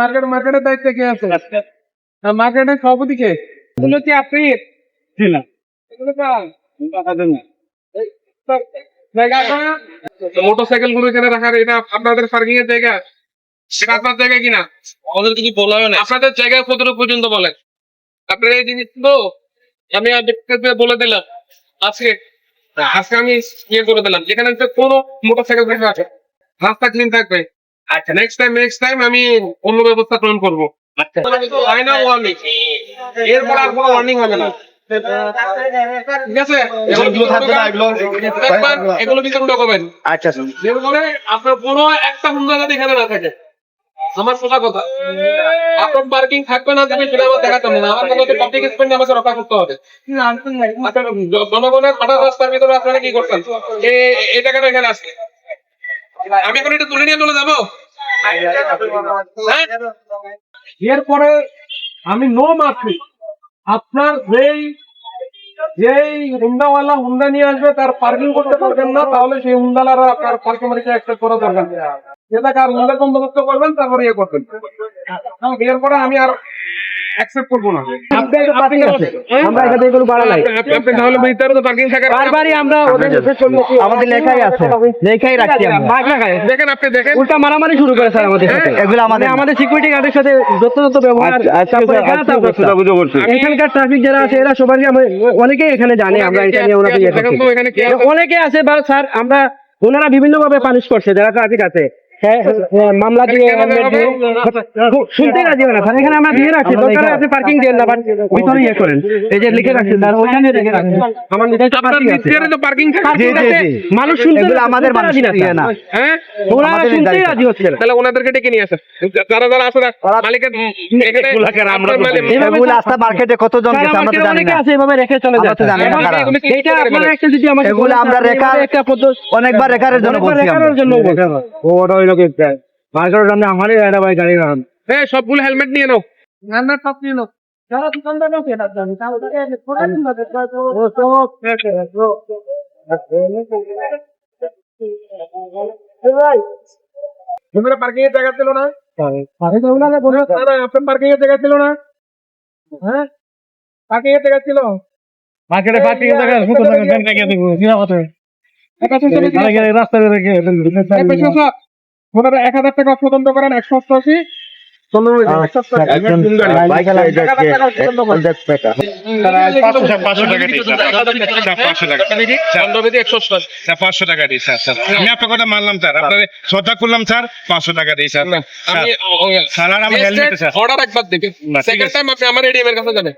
Market মার্কেটের দায়িত্বে কে আছে? মার্কেটের সভাপতি কে? এগুলো কি আপনি? এগুলো আছে না? মোটরসাইকেলগুলো এখানে রাখার এটা আপনাদের পার্কিং এর জায়গা? সেটা আপনার জায়গা কিনা আমাদের কিছু বলা হয় না আপনাদের জায়গায় কতটুকু পর্যন্ত বলেন আপনার এই জিনিস তো আমি বলে দিলাম। আজকে আজকে আমি ইয়ে করে দিলাম। যেখানে কোনো মোটরসাইকেল রাখা আছে। রাস্তা ক্লিন থাকবে। আচ্ছা নেক্সট টাইম নেক্সট টাইম আমি অন্য ব্যবস্থা গ্রহণ করব। ফাইনাল ওয়ার্নিং এরপর আর কোনো ওয়ার্নিং হবে না। ঠিক আছে? এগুলো আচ্ছা। আপনার কোনো একটা হুন্ডা এখানে না থাকে। আমার সোজা কথা। আপনার পার্কিং থাকবে না যাবে সেটা আমার দেখাতে হবে না। আমার মনে হচ্ছে পাবলিক স্পেন্ড আমাকে রক্ষা করতে হবে। আপনার জনগণের রাস্তার ভিতরে আপনারা কি করছেন? এই টাকাটা এখানে আসছে আমি এখন এটা তুলে নিয়ে চলে যাব? এরপরে আমি নো মাফি আপনার যেই যেই হুন্ডাওয়ালা হুন্ডা নিয়ে আসবে, তার পার্কিং করতে পারবেন না, তাহলে সেই হুন্ডালারা আপনার পার্কিং কাস্টমারকে একটা করা দরকার। এটা কার হুন্ডা বন্দোবস্ত করবেন, তারপরে ইয়ে করবেন এরপরে আমি আর অ্যাকসেপ্ট করব না আপনার তো আছে। আমরা এখানে এগুলো বাড়া নাই। আপনি- আপনি তাহলে ভিতরে পার্কিং থাকার বারবারই আমরা ওদের সাথে আমাদের লেখাই আছে। লেখাই রাখছি আমরা। বাঘ দেখেন আপনি দেখেন। উল্টা মারামারি শুরু করে স্যার আমাদের সাথে। এগুলো আমাদের আমাদের সিকিউরিটি গার্ডের সাথে যথাযথ ব্যবহার তারপরে এখানে এখানকার ট্রাফিক যারা আছে এরা সবারই আমরা অনেকেই এখানে জানে আমরা এটা নিয়ে ওনাদের ইয়ে? অনেকে আছে বা স্যার আমরা ওনারা বিভিন্ন ভাবে পানিশ করছে যারা ট্রাফিক আছে। হ্যাঁ, হ্যাঁ, মামলা দিয়ে কেন আমলেট দিয়ে শুনতে রাজি না। স্যার এখানে আমরা দিয়ে রাখছি দরকার আছে পার্কিং দেন না ভিতরে ইয়ে করেন। এই যে লিখে রাখছেন স্যার ওইখানে রেখে রাখছেন। আমার নিজস্ব পার্কিং আছে। তো পার্কিং থাকে। জি, জি, জি। মানুষ শুনতে আমাদের শুনতে রাজি না, মানুষ না। হ্যাঁ? ওরা আমাদের রাজি হচ্ছে না তাহলে ওনাদেরকে ডেকে নিয়ে আসেন। যারা যারা আছে মালিকের এগুলো মার্কেটে কতজন গেছে আমরা তো জানি অনেকে না। আছে এভাবে রেখে চলে জানি না আপনারা একটা যদি আমাকে এগুলো আমরা রেখা- অনেকবার রেখারের জন্য বলছি আমরা। রেখানোর জন্য বলছি। মার্কেটের সামনে আমারই একটা ভাই গাড়ি রাখান। হ্যাঁ সবগুলো হেলমেট নিয়ে নাও হেলমেট সব নিয়ে নাও। যারা দোকানদার জানে। তোমরা পার্কিং এর জায়গা ছিল না না না আপনার পার্কিং এর জায়গা ছিল না হ্যাঁ পার্কিং এর জায়গা ছিল মার্কেটে পার্কিং এর জায়গায় কত টাকা দেবো, নিরাপদে। একাশি চলে ওনারা এক হাজার টাকা স্বতন্ত্র করেন একশো অষ্টআশি। পাঁচশো টাকা দিই স্যার। আমি আপনার কথা মানলাম স্যার। আপনার শ্রদ্ধা করলাম স্যার। পাঁচশো টাকা দিই স্যার। স্যার আর আমি অর্ডার একবার দেখে সেকেন্ড টাইম আপনি আমার এডিএম এর কাছে যাবেন।